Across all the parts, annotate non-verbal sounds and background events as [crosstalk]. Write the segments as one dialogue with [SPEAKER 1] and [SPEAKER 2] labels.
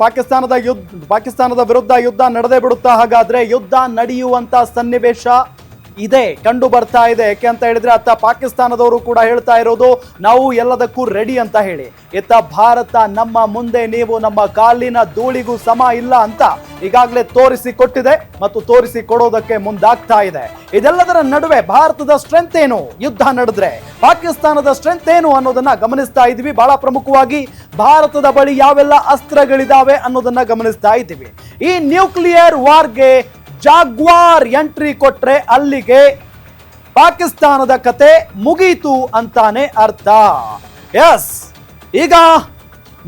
[SPEAKER 1] ಪಾಕಿಸ್ತಾನದ ಯುದ್ಧ ಪಾಕಿಸ್ತಾನದ ವಿರುದ್ಧ ಯುದ್ಧ ನಡೆದೇ ಬಿಡುತ್ತಾ ಹಾಗಾದ್ರೆ ಯುದ್ಧ ನಡೆಯುವಂತ ಸನ್ನಿವೇಶ ಇದೆ, ಕಂಡು ಬರ್ತಾ ಇದೆ. ಯಾಕೆ ಅಂತ ಹೇಳಿದ್ರೆ ಅತ್ತ ಪಾಕಿಸ್ತಾನದವರು ಕೂಡ ಹೇಳ್ತಾ ಇರೋದು, ನಾವು ಎಲ್ಲದಕ್ಕೂ ರೆಡಿ ಅಂತ ಹೇಳಿ. ಇತ್ತ ಭಾರತ ನಮ್ಮ ಮುಂದೆ, ನೀವು ನಮ್ಮ ಕಾಲಿನ ಧೂಳಿಗೂ ಸಮ ಇಲ್ಲ ಅಂತ ಈಗಾಗಲೇ ತೋರಿಸಿ ಕೊಟ್ಟಿದೆ ಮತ್ತು ತೋರಿಸಿ ಕೊಡೋದಕ್ಕೆ ಮುಂದಾಗ್ತಾ ಇದೆ. ಇದೆಲ್ಲದರ ನಡುವೆ ಭಾರತದ ಸ್ಟ್ರೆಂತ್ ಏನು? ಯುದ್ಧ ನಡೆದ್ರೆ. ಪಾಕಿಸ್ತಾನದ ಸ್ಟ್ರೆಂತ್ ಏನು ಅನ್ನೋದನ್ನ ಗಮನಿಸ್ತಾ ಇದ್ವಿ ಬಹಳ ಪ್ರಮುಖವಾಗಿ ಭಾರತದ ಬಳಿ ಯಾವೆಲ್ಲ ಅಸ್ತ್ರಗಳಿದಾವೆ ಅನ್ನೋದನ್ನ ಗಮನಿಸ್ತಾ ಇದ್ದೀವಿ. ಈ ನ್ಯೂಕ್ಲಿಯರ್ ವಾರ್ಗೆ ಜಾಗ್ವಾರ್ ಎಂಟ್ರಿ ಕೊಟ್ರೆ ಅಲ್ಲಿಗೆ ಪಾಕಿಸ್ತಾನದ ಕತೆ ಮುಗೀತು ಅಂತಾನೆ ಅರ್ಥ. ಎಸ್ ಈಗ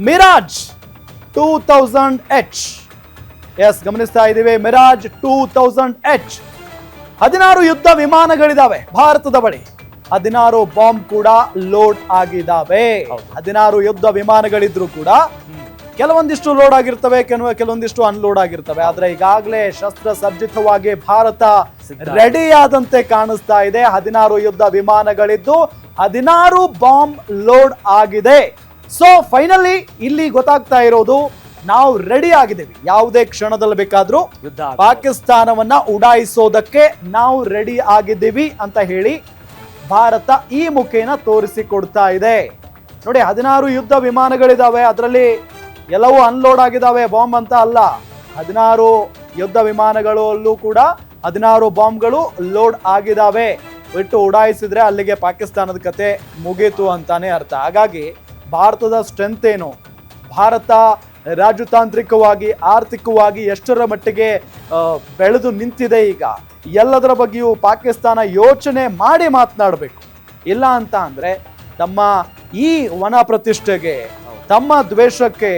[SPEAKER 1] Mirage two thousand H S ಗಮನಿಸ್ತಾ ಇದ್ದೀವಿ ಮಿರಾಜ್ ಟೂ ತೌಸಂಡ್ ಎಚ್ ಹದಿನಾರು ಯುದ್ಧ ವಿಮಾನಗಳಿದಾವೆ ಭಾರತದ ಬಳಿ. ಹದಿನಾರು ಬಾಂಬ್ ಕೂಡ ಲೋಡ್ ಆಗಿದಾವೆ. ಹದಿನಾರು ಯುದ್ಧ ವಿಮಾನಗಳಿದ್ರು ಕೂಡ ಕೆಲವೊಂದಿಷ್ಟು ಲೋಡ್ ಆಗಿರ್ತವೆ ಕೆಲವು ಕೆಲವೊಂದಿಷ್ಟು ಅನ್ಲೋಡ್ ಆಗಿರ್ತವೆ. ಆದ್ರೆ ಈಗಾಗಲೇ ಶಸ್ತ್ರ ಸಜ್ಜಿತವಾಗಿ ಭಾರತ ರೆಡಿ ಆದಂತೆ ಕಾಣಿಸ್ತಾ ಇದೆ. ಹದಿನಾರು ಯುದ್ಧ ವಿಮಾನಗಳಿದ್ದು ಹದಿನಾರು ಬಾಂಬ್ ಲೋಡ್ ಆಗಿದೆ. ಸೊ ಫೈನಲಿ ಇಲ್ಲಿ ಗೊತ್ತಾಗ್ತಾ ಇರೋದು ನಾವು ರೆಡಿ ಆಗಿದ್ದೀವಿ. ಯಾವುದೇ ಕ್ಷಣದಲ್ಲಿ ಬೇಕಾದ್ರೂ
[SPEAKER 2] ಯುದ್ಧ
[SPEAKER 1] ಪಾಕಿಸ್ತಾನವನ್ನ ಉಡಾಯಿಸೋದಕ್ಕೆ ನಾವು ರೆಡಿ ಆಗಿದ್ದೀವಿ ಅಂತ ಹೇಳಿ ಭಾರತ ಈ ಮುಖೇನ ತೋರಿಸಿಕೊಡ್ತಾ ಇದೆ. ನೋಡಿ ಹದಿನಾರು ಯುದ್ಧ ವಿಮಾನಗಳಿದಾವೆ. ಅದರಲ್ಲಿ ಎಲ್ಲವೂ ಅನ್ಲೋಡ್ ಆಗಿದಾವೆ ಬಾಂಬ್ ಅಂತ ಅಲ್ಲ. ಹದಿನಾರು ಯುದ್ಧ ವಿಮಾನಗಳಲ್ಲೂ ಕೂಡ ಹದಿನಾರು ಬಾಂಬ್ಗಳು ಲೋಡ್ ಆಗಿದಾವೆ. ಬಿಟ್ಟು ಉಡಾಯಿಸಿದ್ರೆ ಅಲ್ಲಿಗೆ ಪಾಕಿಸ್ತಾನದ ಕತೆ ಮುಗೀತು ಅಂತಾನೆ ಅರ್ಥ. ಹಾಗಾಗಿ ಭಾರತದ ಸ್ಟ್ರೆಂತ್ ಏನು? ಭಾರತ ರಾಜತಾಂತ್ರಿಕವಾಗಿ, ಆರ್ಥಿಕವಾಗಿ ಎಷ್ಟರ ಮಟ್ಟಿಗೆ ಬೆಳೆದು ನಿಂತಿದೆ ಈಗ? ಎಲ್ಲದರ ಬಗ್ಗೆಯೂ ಪಾಕಿಸ್ತಾನ ಯೋಚನೆ ಮಾಡಿ ಮಾತನಾಡಬೇಕು. ಇಲ್ಲ ಅಂತ ಅಂದರೆ ತಮ್ಮ ಈ ವನ ಪ್ರತಿಷ್ಠೆಗೆ, ತಮ್ಮ ದ್ವೇಷಕ್ಕೆ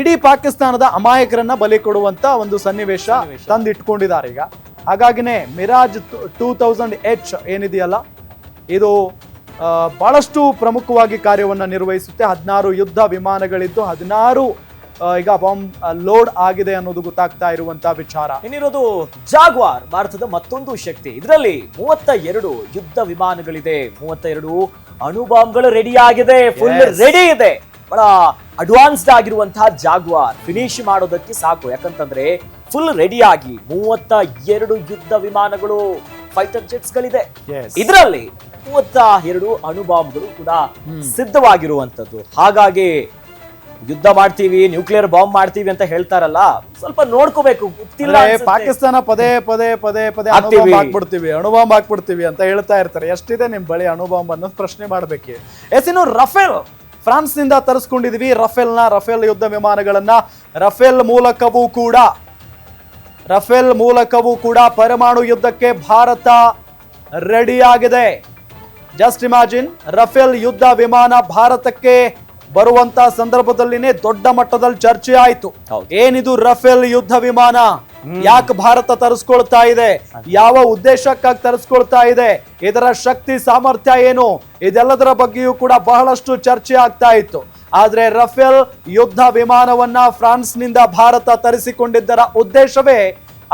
[SPEAKER 1] ಇಡೀ ಪಾಕಿಸ್ತಾನದ ಅಮಾಯಕರನ್ನ ಬಲಿ ಕೊಡುವಂತ ಒಂದು ಸನ್ನಿವೇಶ ತಂದಿಟ್ಕೊಂಡಿದ್ದಾರೆ ಈಗ. ಹಾಗಾಗಿನೇ ಮಿರಾಜ್ ಟೂ ತೌಸಂಡ್ ಎಚ್ ಏನಿದೆಯಲ್ಲ ಇದು ಬಹಳಷ್ಟು ಪ್ರಮುಖವಾಗಿ ಕಾರ್ಯವನ್ನ ನಿರ್ವಹಿಸುತ್ತೆ. ಹದಿನಾರು ಯುದ್ಧ ವಿಮಾನಗಳಿದ್ದು ಹದಿನಾರು ಈಗ ಬಾಂಬ್ ಲೋಡ್ ಆಗಿದೆ ಅನ್ನೋದು ಗೊತ್ತಾಗ್ತಾ ಇರುವಂತ ವಿಚಾರ.
[SPEAKER 2] ಇನ್ನಿರೋದು ಜಾಗ್ವಾರ್ ಭಾರತದ ಮತ್ತೊಂದು ಶಕ್ತಿ. ಇದರಲ್ಲಿ ಮೂವತ್ತ ಎರಡು ಯುದ್ಧ ವಿಮಾನಗಳಿದೆ. ಮೂವತ್ತ ಎರಡು ಅಣುಬಾಂಬ್ಗಳು ರೆಡಿ ಆಗಿದೆ. ಫುಲ್ ರೆಡಿ ಇದೆ. ಬಹಳ ಅಡ್ವಾನ್ಸ್ಡ್ ಆಗಿರುವಂತಹ ಜಾಗ್ವಾರ್ ಫಿನಿಶ್ ಮಾಡೋದಕ್ಕೆ ಸಾಕು. ಯಾಕಂತಂದ್ರೆ ಫುಲ್ ರೆಡಿ ಆಗಿ ಮೂವತ್ತ ಎರಡು ಯುದ್ಧ ವಿಮಾನಗಳು ಫೈಟರ್ ಜೆಟ್ಸ್ ಗಳಿದೆ. ಇದರಲ್ಲಿ ಮೂವತ್ತ ಎರಡು ಅಣುಬಾಂಬ್ಗಳು ಕೂಡ ಸಿದ್ಧವಾಗಿರುವಂತದ್ದು ಹಾಗಾಗಿ ಯುದ್ಧ ಮಾಡ್ತೀವಿ ನ್ಯೂಕ್ಲಿಯರ್ ಬಾಂಬ್ ಮಾಡ್ತೀವಿ ಅಂತ ಹೇಳ್ತಾರಲ್ಲ ಸ್ವಲ್ಪ ನೋಡ್ಕೋಬೇಕು.
[SPEAKER 1] ಪಾಕಿಸ್ತಾನ ಪದೇ ಪದೇ ಪದೇ ಪದೇ. ಅಣುಬಾಂಬ್ ಹಾಕ್ಬಿಡ್ತೀವಿ ಅಣುಬಾಂಬ್ ಹಾಕ್ಬಿಡ್ತೀವಿ ಅಂತ ಹೇಳ್ತಾ ಇರ್ತಾರೆ. ಎಷ್ಟಿದೆ ನಿಮ್ ಬಳಿ ಅಣುಬಾಂಬ್ ಅನ್ನೋದು ಪ್ರಶ್ನೆ ಮಾಡ್ಬೇಕು. ಎಸ್ ಇನ್ನು ರಫೇಲ್. ಫ್ರಾನ್ಸ್ನಿಂದ ರಫೇಲ್ನ ರಫೇಲ್ನ ರಫೇಲ್ ಯುದ್ಧ ವಿಮಾನಗಳನ್ನ. ರಫೇಲ್ ಮೂಲಕವೂ ಕೂಡ ರಫೇಲ್ ಮೂಲಕವೂ ಕೂಡ ಪರಮಾಣು ಯುದ್ಧಕ್ಕೆ ಭಾರತ ರೆಡಿಯಾಗಿದೆ. ಆಗಿದೆ ಜಸ್ಟ್ ಇಮ್ಯಾಜಿನ್ ರಫೇಲ್ ಯುದ್ಧ ವಿಮಾನ ಭಾರತಕ್ಕೆ ಬರುವಂತ ಸಂದರ್ಭದಲ್ಲಿನೇ ದೊಡ್ಡ ಮಟ್ಟದಲ್ಲಿ ಚರ್ಚೆ ಆಯಿತು. ಏನಿದು ರಫೇಲ್ ಯುದ್ಧ ವಿಮಾನ? ಯಾಕೆ ಭಾರತ ತರಿಸ್ಕೊಳ್ತಾ ಇದೆ? ಯಾವ ಉದ್ದೇಶಕ್ಕಾಗಿ ತರಿಸ್ಕೊಳ್ತಾ ಇದೆ? ಇದರ ಶಕ್ತಿ ಸಾಮರ್ಥ್ಯ ಏನು? ಇದೆಲ್ಲದರ ಬಗ್ಗೆಯೂ ಕೂಡ ಬಹಳಷ್ಟು ಚರ್ಚೆ ಆಗ್ತಾ ಇತ್ತು. ಆದ್ರೆ ರಫೇಲ್ ಯುದ್ಧ ವಿಮಾನವನ್ನ ಫ್ರಾನ್ಸ್ನಿಂದ ಭಾರತ ತರಿಸಿಕೊಂಡಿದ್ದರ ಉದ್ದೇಶವೇ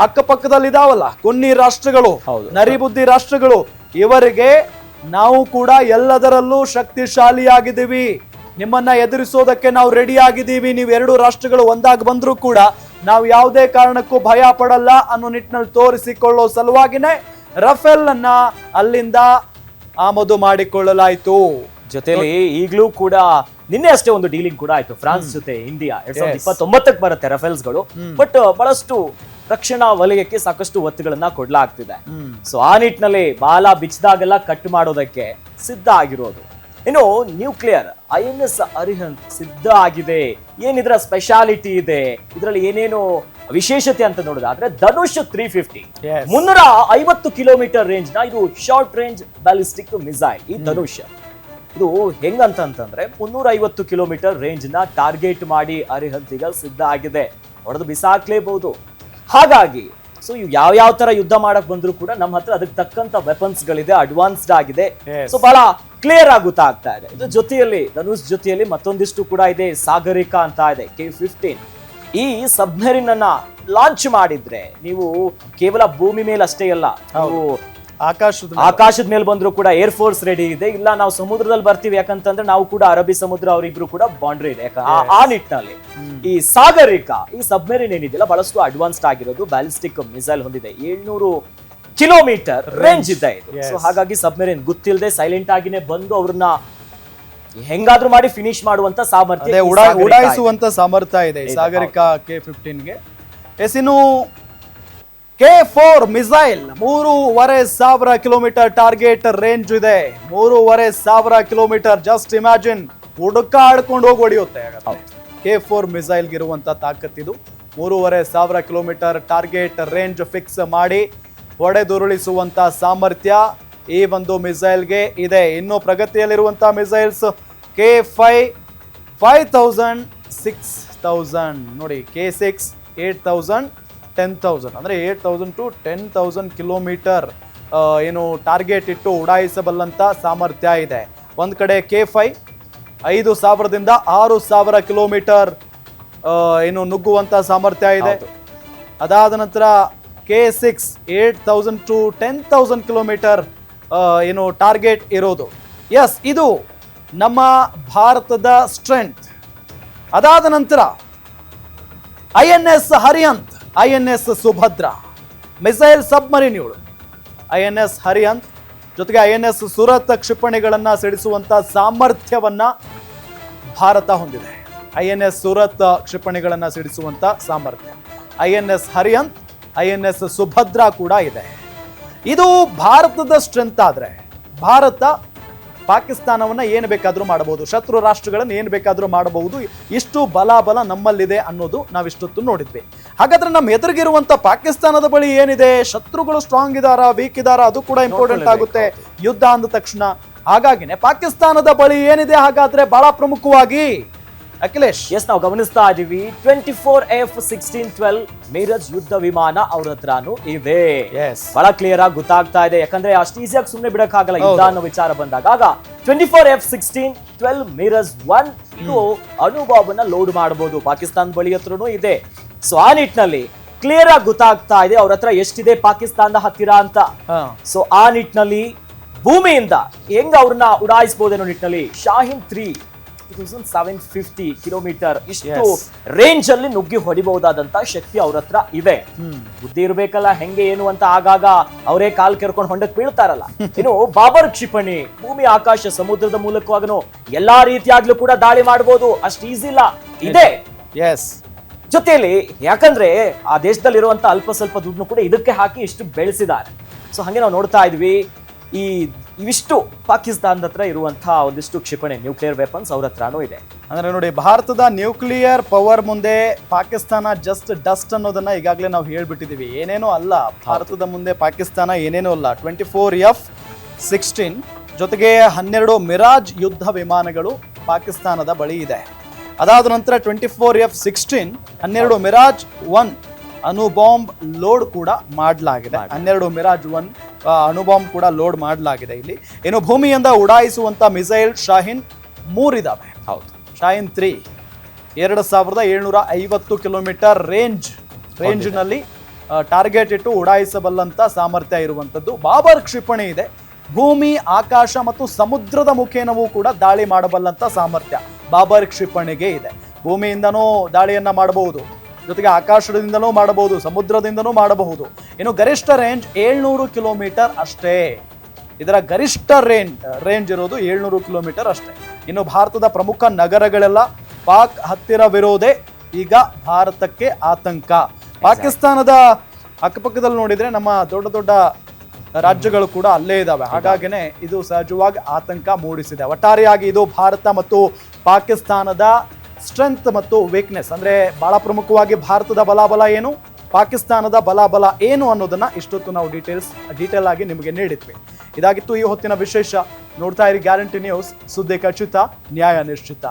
[SPEAKER 1] ಅಕ್ಕಪಕ್ಕದಲ್ಲಿದಾವಲ್ಲ ಕುನ್ನಿ ರಾಷ್ಟ್ರಗಳು. ನರಿಬುದ್ಧಿ ರಾಷ್ಟ್ರಗಳು. ಇವರಿಗೆ ನಾವು ಕೂಡ ಎಲ್ಲದರಲ್ಲೂ ಶಕ್ತಿಶಾಲಿಯಾಗಿದ್ದೀವಿ. ನಿಮ್ಮನ್ನ ಎದುರಿಸೋದಕ್ಕೆ ನಾವು ರೆಡಿ ಆಗಿದ್ದೀವಿ ನೀವು ಎರಡು ರಾಷ್ಟ್ರಗಳು ಒಂದಾಗಿ ಬಂದರೂ ಕೂಡ ನಾವು ಯಾವುದೇ ಕಾರಣಕ್ಕೂ ಭಯ ಪಡಲ್ಲ ಅನ್ನೋ ನಿಟ್ಟಿನಲ್ಲಿ ತೋರಿಸಿಕೊಳ್ಳೋ ಸಲುವಾಗಿನೇ ರಫೇಲ್ ಅನ್ನ ಅಲ್ಲಿಂದ ಆಮದು ಮಾಡಿಕೊಳ್ಳಲಾಯಿತು.
[SPEAKER 2] ಜೊತೆಲಿ ಈಗಲೂ ಕೂಡ ನಿನ್ನೆ ಅಷ್ಟೇ ಒಂದು ಡೀಲಿಂಗ್ ಕೂಡ ಆಯ್ತು ಫ್ರಾನ್ಸ್ ಜೊತೆ ಇಂಡಿಯಾ ಎರಡ್ ಸಾವಿರದ ಇಪ್ಪತ್ತೊಂಬತ್ತಕ್ಕೆ ಬರುತ್ತೆ ರಫೇಲ್ಸ್ಗಳು ಬಟ್ ಬಹಳಷ್ಟು ರಕ್ಷಣಾ ವಲಯಕ್ಕೆ ಸಾಕಷ್ಟು ಒತ್ತುಗಳನ್ನ ಕೊಡ್ಲಾಗ್ತಿದೆ. ಸೊ ಆ ನಿಟ್ಟಿನಲ್ಲಿ ಬಾಲ ಬಿಚ್ಚಿದಾಗೆಲ್ಲ ಕಟ್ ಮಾಡೋದಕ್ಕೆ ಸಿದ್ಧ ಆಗಿರೋದು. ಇನ್ನು nuclear I N S Arihant ಸಿದ್ಧ ಆಗಿದೆ. ಏನಿದ್ರ ಸ್ಪೆಷಾಲಿಟಿ ಇದೆ? ಇದರಲ್ಲಿ ಏನೇನು ವಿಶೇಷತೆ ಅಂತ ನೋಡೋದಾದ್ರೆ ಧನುಷ್ ತ್ರೀ ಫಿಫ್ಟಿ. ಮುನ್ನೂರ ಐವತ್ತು ಕಿಲೋಮೀಟರ್ ರೇಂಜ್ನ ಇದು ಶಾರ್ಟ್ ರೇಂಜ್ ಬ್ಯಾಲಿಸ್ಟಿಕ್ ಮಿಸೈಲ್ ಈ ಧನುಷ್. ಇದು ಹೆಂಗಂತಂದ್ರೆ ಮುನ್ನೂರ ಐವತ್ತು ಕಿಲೋಮೀಟರ್ ರೇಂಜ್ನ ಟಾರ್ಗೆಟ್ ಮಾಡಿ ಅರಿಹಂತ್ ಈಗ ಸಿದ್ಧ ಆಗಿದೆ. ಹೊಡೆದು ಬಿಸಾಕ್ಲೇಬಹುದು. ಹಾಗಾಗಿ ಸೊ ಇವು ಯಾವ ಯಾವ ತರ ಯುದ್ಧ ಮಾಡಕ್ ಬಂದ್ರು ಕೂಡ ನಮ್ಮ ಹತ್ರ ಅದಕ್ಕೆ ತಕ್ಕಂತ ವೆಪನ್ಸ್ ಗಳಿದೆ ಅಡ್ವಾನ್ಸ್ಡ್ ಆಗಿದೆ. ಸೊ ಬಹಳ ಕ್ಲಿಯರ್ ಆಗುತ್ತಾ ಆಗ್ತಾ ಇದೆ. ಇದು ಜೊತೆಯಲ್ಲಿ ಧನುಷ್ ಜೊತೆಯಲ್ಲಿ ಮತ್ತೊಂದಿಷ್ಟು ಕೂಡ ಇದೆ ಸಾಗರಿಕ ಅಂತ ಇದೆ ಕೆ ಫಿಫ್ಟೀನ್ ಈ ಸಬ್ಮರೀನ್ ಅನ್ನ ಲಾಂಚ್ ಮಾಡಿದ್ರೆ ನೀವು ಕೇವಲ ಭೂಮಿ ಮೇಲೆ ಅಷ್ಟೇ ಅಲ್ಲ ನೀವು
[SPEAKER 1] ಆಕಾಶದ
[SPEAKER 2] ಆಕಾಶದ ಮೇಲೆ ಬಂದ್ರು ಕೂಡ ಏರ್ ಫೋರ್ಸ್ ರೆಡಿ ಇದೆ. ಇಲ್ಲ ನಾವು ಸಮುದ್ರದಲ್ಲಿ ಬರ್ತೀವಿ. ಯಾಕಂತಂದ್ರೆ ನಾವು ಕೂಡ ಅರಬ್ಬಿ ಸಮುದ್ರ ಅವರಿಬ್ರು ಕೂಡ ಬಾಂಡ್ರಿ ಇದೆ. ಆ- ನಿಟ್ಟಿನಲ್ಲಿ. ಈ ಸಾಗರಿಕ ಈ ಸಬ್ಮೆರಿನ್ ಏನಿದೆಯಲ್ಲ ಬಹಳಷ್ಟು ಅಡ್ವಾನ್ಸ್ಡ್ ಆಗಿರೋದು ಬ್ಯಾಲಿಸ್ಟಿಕ್ ಮಿಸೈಲ್ ಹೊಂದಿದೆ. ಏಳ್ನೂರು ಕಿಲೋಮೀಟರ್ ರೇಂಜ್ ಇದೆ ಇದು. ಸೊ ಹಾಗಾಗಿ ಸಬ್ಮೆರಿನ್ ಗೊತ್ತಿಲ್ಲದೆ ಸೈಲೆಂಟ್ ಆಗಿನೇ ಬಂದು ಅವ್ರನ್ನ ಹೆಂಗಾದ್ರೂ ಮಾಡಿ ಫಿನಿಶ್ ಮಾಡುವಂತ ಸಾಮರ್ಥ್ಯ.
[SPEAKER 1] ಉಡಾಯಿಸುವಂತ ಸಾಮರ್ಥ್ಯ ಇದೆ ಸಾಗರಿಕ ಸಾಗರಿಕಾ ಕೆ ಫಿಫ್ಟೀನ್ಗೆ ಎಸ್ ಇನ್ನು ಕೆ ಫೋರ್ ಮಿಸೈಲ್ ಮೂರುವರೆ ಸಾವಿರ ಕಿಲೋಮೀಟರ್ ಟಾರ್ಗೆಟ್ ರೇಂಜ್ ಇದೆ. ಮೂರುವರೆ ಸಾವಿರ ಕಿಲೋಮೀಟರ್ ಜಸ್ಟ್ ಇಮ್ಯಾಜಿನ್ ಹುಡುಕಾಡ್ಕೊಂಡು ಹೋಗಿ ಹೊಡೆಯುತ್ತೆ ಕೆ ಫೋರ್ ಮಿಸೈಲ್ಗಿರುವಂತ ತಾಕತ್ತಿದು ಮೂರುವರೆ ಸಾವಿರ ಕಿಲೋಮೀಟರ್ ಟಾರ್ಗೆಟ್ ರೇಂಜ್ ಫಿಕ್ಸ್ ಮಾಡಿ ಹೊಡೆದುರುಳಿಸುವಂತ ಸಾಮರ್ಥ್ಯ ಈ ಒಂದು ಮಿಸೈಲ್ಗೆ ಇದೆ. ಇನ್ನು ಪ್ರಗತಿಯಲ್ಲಿರುವಂತಹ missiles K five five thousand six thousand ನೋಡಿ K six eight thousand ten thousand ಅಂದರೆ eight thousand to ten thousand kilometre ಏನು ಟಾರ್ಗೆಟ್ ಇಟ್ಟು ಉಡಾಯಿಸಬಲ್ಲಂಥ ಸಾಮರ್ಥ್ಯ ಇದೆ. ಒಂದು ಕಡೆ ಕೆ ಫೈ ಐದು ಸಾವಿರದಿಂದ ಆರು ಸಾವಿರ ಕಿಲೋಮೀಟರ್ ಏನು ನುಗ್ಗುವಂಥ ಸಾಮರ್ಥ್ಯ ಇದೆ. ಅದಾದ ನಂತರ K six eight thousand to ten thousand kilometre ಏನು ಟಾರ್ಗೆಟ್ ಇರೋದು. ಎಸ್ ಇದು ನಮ್ಮ ಭಾರತದ ಸ್ಟ್ರೆಂತ್ ಅದಾದ ನಂತರ I N S Arihant I N S Subhadra, missile submarine ಇವಳು ಐ ಎನ್ ಎಸ್ ಹರಿಹಂತ್, ಜೊತೆಗೆ ಐ ಎನ್ ಎಸ್ ಸುರತ್ ಕ್ಷಿಪಣಿಗಳನ್ನು ಸಿಡಿಸುವಂಥ ಸಾಮರ್ಥ್ಯವನ್ನ ಭಾರತ ಹೊಂದಿದೆ. ಐ ಎನ್ ಎಸ್ ಸುರತ್ ಕ್ಷಿಪಣಿಗಳನ್ನು ಸಿಡಿಸುವಂಥ ಸಾಮರ್ಥ್ಯ. I N S Arihant I N S Subhadra ಕೂಡ ಇದೆ. ಇದು ಭಾರತದ ಸ್ಟ್ರೆಂತ್ ಆದರೆ ಭಾರತ ಪಾಕಿಸ್ತಾನವನ್ನ ಏನು ಬೇಕಾದರೂ ಮಾಡಬಹುದು, ಶತ್ರು ರಾಷ್ಟ್ರಗಳನ್ನು ಏನು ಬೇಕಾದರೂ ಮಾಡಬಹುದು, ಇಷ್ಟು ಬಲಾಬಲ ನಮ್ಮಲ್ಲಿದೆ ಅನ್ನೋದು ನಾವಿಷ್ಟೊತ್ತು ನೋಡಿದ್ವಿ. ಹಾಗಾದ್ರೆ ನಮ್ಮ ಎದುರಿಗಿರುವಂತ ಪಾಕಿಸ್ತಾನದ ಬಳಿ ಏನಿದೆ? ಶತ್ರುಗಳು ಸ್ಟ್ರಾಂಗ್ ಇದಾರ ವೀಕ್ ಇದಾರ? ಅದು ಕೂಡ ಇಂಪಾರ್ಟೆಂಟ್ ಆಗುತ್ತೆ. ಯುದ್ಧ ಅಂದ ತಕ್ಷಣ. ಹಾಗಾಗಿನೇ ಪಾಕಿಸ್ತಾನದ ಬಳಿ ಏನಿದೆ ಹಾಗಾದ್ರೆ ಬಹಳ ಪ್ರಮುಖವಾಗಿ? ಅಖಿಲೇಶ್.
[SPEAKER 2] ಎಸ್ ನಾವು ಗಮನಿಸ್ತಾ ಇದೀವಿ. Twenty four F sixteen twelve Mirage ಯುದ್ಧ ವಿಮಾನ ಅವ್ರ ಹತ್ರನೂ ಇದೆ. ಬಹಳ ಕ್ಲಿಯರ್ ಆಗಿ ಗೊತ್ತಾಗ್ತಾ ಇದೆ. ಯಾಕಂದ್ರೆ ಅಷ್ಟು ಈಸಿಯಾಗಿ ಸುಮ್ಮನೆ ಬಿಡಕ್ಕಾಗಲ್ಲ ಯುದ್ಧ ಅನ್ನೋ ವಿಚಾರ ಬಂದಾಗ. ಆಗ twenty four F sixteen twelve Mirage one ಇದು ಅಣುಬಾಬನ್ನ ಲೋಡ್ ಮಾಡಬಹುದು ಪಾಕಿಸ್ತಾನ ಬಳಿ ಹತ್ರನೂ ಇದೆ. ಸೊ ಆ ನಿಟ್ಟಿನಲ್ಲಿ ಕ್ಲಿಯರ್ ಆಗಿ ಗೊತ್ತಾಗ್ತಾ ಇದೆ ಅವ್ರ ಹತ್ರ ಎಷ್ಟಿದೆ ಪಾಕಿಸ್ತಾನದ ಹತ್ತಿರ ಅಂತ. ಸೊ ಆ ನಿಟ್ಟಿನಲ್ಲಿ ಭೂಮಿಯಿಂದ ಹೆಂಗ್ ಅವ್ರನ್ನ ಉಡಾಯಿಸಬಹುದು ಅನ್ನೋ ನಿಟ್ಟಿನಲ್ಲಿ Shaheen three seven fifty kilometre ಇಷ್ಟು. ರೇಂಜ್ ಅಲ್ಲಿ ನುಗ್ಗಿ ಹೊಡಿಬಹುದಾದಂತ ಶಕ್ತಿ ಅವ್ರ ಹತ್ರ ಇದೆ ಬುದ್ಧಿ ಇರ್ಬೇಕಲ್ಲ ಹೆಂಗೆ ಏನು ಅಂತ ಆಗಾಗ ಅವರೇ ಕಾಲ್ ಕೆರ್ಕೊಂಡು ಹೊಂಡಕ್ ಬೀಳ್ತಾರಲ್ಲ. [laughs] ಇನ್ನು ಬಾಬರ್ ಕ್ಷಿಪಣಿ ಭೂಮಿ ಆಕಾಶ ಸಮುದ್ರದ ಮೂಲಕವಾಗನು ಎಲ್ಲಾ ರೀತಿಯಾಗ್ಲೂ ಕೂಡ ದಾಳಿ ಮಾಡಬಹುದು ಅಷ್ಟು ಈಸಿ ಇಲ್ಲ. ಇದೆ.
[SPEAKER 1] ಎಸ್
[SPEAKER 2] ಜೊತೆಯಲ್ಲಿ ಯಾಕಂದ್ರೆ ಆ ದೇಶದಲ್ಲಿರುವಂತ ಅಲ್ಪ ಸ್ವಲ್ಪ ದುಡ್ಡು ಕೂಡ ಇದಕ್ಕೆ ಹಾಕಿ ಇಷ್ಟು ಬೆಳೆಸಿದ್ದಾರೆ. ಸೊ ಹಾಗೆ ನಾವು ನೋಡ್ತಾ ಇದ್ವಿ. ಈ ಇವಿಷ್ಟು ಪಾಕಿಸ್ತಾನದ ಹತ್ರ ಇರುವಂತಹ ಒಂದಿಷ್ಟು ಕ್ಷಿಪಣಿ ನ್ಯೂಕ್ಲಿಯರ್ ವೆಪನ್ಸ್ ಅವ್ರ ಹತ್ರನೂ ಇದೆ.
[SPEAKER 1] ಅಂದ್ರೆ ನೋಡಿ, ಭಾರತದ ನ್ಯೂಕ್ಲಿಯರ್ ಪವರ್ ಮುಂದೆ ಪಾಕಿಸ್ತಾನ ಜಸ್ಟ್ ಡಸ್ಟ್ ಅನ್ನೋದನ್ನ ಈಗಾಗಲೇ ನಾವು ಹೇಳ್ಬಿಟ್ಟಿದೀವಿ ಏನೇನೋ ಅಲ್ಲ. ಭಾರತದ ಮುಂದೆ ಪಾಕಿಸ್ತಾನ ಏನೇನೋ ಅಲ್ಲ. ಟ್ವೆಂಟಿ ಫೋರ್ ಎಫ್ ಸಿಕ್ಸ್ಟೀನ್ ಜೊತೆಗೆ ಹನ್ನೆರಡು ಮಿರಾಜ್ ಯುದ್ಧ ವಿಮಾನಗಳು ಪಾಕಿಸ್ತಾನದ ಬಳಿ ಇದೆ. ಅದಾದ ನಂತರ ಟ್ವೆಂಟಿ ಫೋರ್ ಎಫ್ ಸಿಕ್ಸ್ಟೀನ್ ಹನ್ನೆರಡು ಮಿರಾಜ್ ಒನ್ ಅಣುಬಾಂಬ್ ಲೋಡ್ ಕೂಡ ಮಾಡಲಾಗಿದೆ. ಹನ್ನೆರಡು ಮಿರಾಜ್ ಒನ್ ಅಣುಬಾಂಬ್ ಕೂಡ ಲೋಡ್ ಮಾಡಲಾಗಿದೆ ಇಲ್ಲಿ. ಏನು ಭೂಮಿಯಿಂದ ಉಡಾಯಿಸುವಂತ ಮಿಸೈಲ್ ಶಾಹಿನ್ ಮೂರಿದಾವೆ
[SPEAKER 2] ಹೌದು.
[SPEAKER 1] ಶಾಹಿನ್ ತ್ರೀ ಎರಡು ಸಾವಿರದ ಏಳ್ನೂರ ಐವತ್ತು ಕಿಲೋಮೀಟರ್ ರೇಂಜ್ ರೇಂಜ್ನಲ್ಲಿ ಟಾರ್ಗೆಟ್ ಇಟ್ಟು ಉಡಾಯಿಸಬಲ್ಲಂತ ಸಾಮರ್ಥ್ಯ ಇರುವಂಥದ್ದು ಬಾಬರ್ ಕ್ಷಿಪಣಿ ಇದೆ. ಭೂಮಿ ಆಕಾಶ ಮತ್ತು ಸಮುದ್ರದ ಮುಖೇನವೂ ಕೂಡ ದಾಳಿ ಮಾಡಬಲ್ಲಂತ ಸಾಮರ್ಥ್ಯ. ಬಾಬರ್ ಕ್ಷಿಪಣಿಗೆ ಇದೆ. ಭೂಮಿಯಿಂದನೂ ದಾಳಿಯನ್ನ ಮಾಡಬಹುದು. ಜೊತೆಗೆ ಆಕಾಶದಿಂದಲೂ ಮಾಡಬಹುದು ಸಮುದ್ರದಿಂದಲೂ ಮಾಡಬಹುದು. ಇನ್ನು ಗರಿಷ್ಠ ರೇಂಜ್ ಏಳ್ನೂರು ಕಿಲೋಮೀಟರ್ ಅಷ್ಟೇ. ಇದರ ಗರಿಷ್ಠ ರೇಂಜ್ ರೇಂಜ್ ಇರೋದು ಏಳ್ನೂರು ಕಿಲೋಮೀಟರ್ ಅಷ್ಟೇ. ಇನ್ನು ಭಾರತದ ಪ್ರಮುಖ ನಗರಗಳೆಲ್ಲ ಪಾಕ್ ಹತ್ತಿರವಿರೋದೇ ಈಗ ಭಾರತಕ್ಕೆ ಆತಂಕ. ಪಾಕಿಸ್ತಾನದ ಅಕ್ಕಪಕ್ಕದಲ್ಲಿ ನೋಡಿದರೆ ನಮ್ಮ ದೊಡ್ಡ ದೊಡ್ಡ ರಾಜ್ಯಗಳು ಕೂಡ ಅಲ್ಲೇ ಇದಾವೆ. ಹಾಗಾಗಿನೇ ಇದು ಸಹಜವಾಗಿ ಆತಂಕ ಮೂಡಿಸಿದೆ. ಒಟ್ಟಾರೆಯಾಗಿ ಇದು ಭಾರತ ಮತ್ತು ಪಾಕಿಸ್ತಾನದ ಸ್ಟ್ರೆಂತ್ ಮತ್ತು ವೀಕ್ನೆಸ್ ಅಂದ್ರೆ ಬಹಳ ಪ್ರಮುಖವಾಗಿ ಭಾರತದ ಬಲಾಬಲ ಏನು? ಪಾಕಿಸ್ತಾನದ ಬಲಾಬಲ ಏನು ಅನ್ನೋದನ್ನ ಇಷ್ಟೊತ್ತು ನಾವು ಡೀಟೇಲ್ಸ್ ಡೀಟೇಲ್ ಆಗಿ ನಿಮಗೆ ನೀಡಿದ್ವಿ. ಇದಾಗಿತ್ತು ಈ ಹೊತ್ತಿನ ವಿಶೇಷ. ನೋಡ್ತಾ ಇರಿ ಗ್ಯಾರಂಟಿ ನ್ಯೂಸ್. ಸುದ್ದಿ ಖಚಿತ, ನ್ಯಾಯ ನಿಶ್ಚಿತ.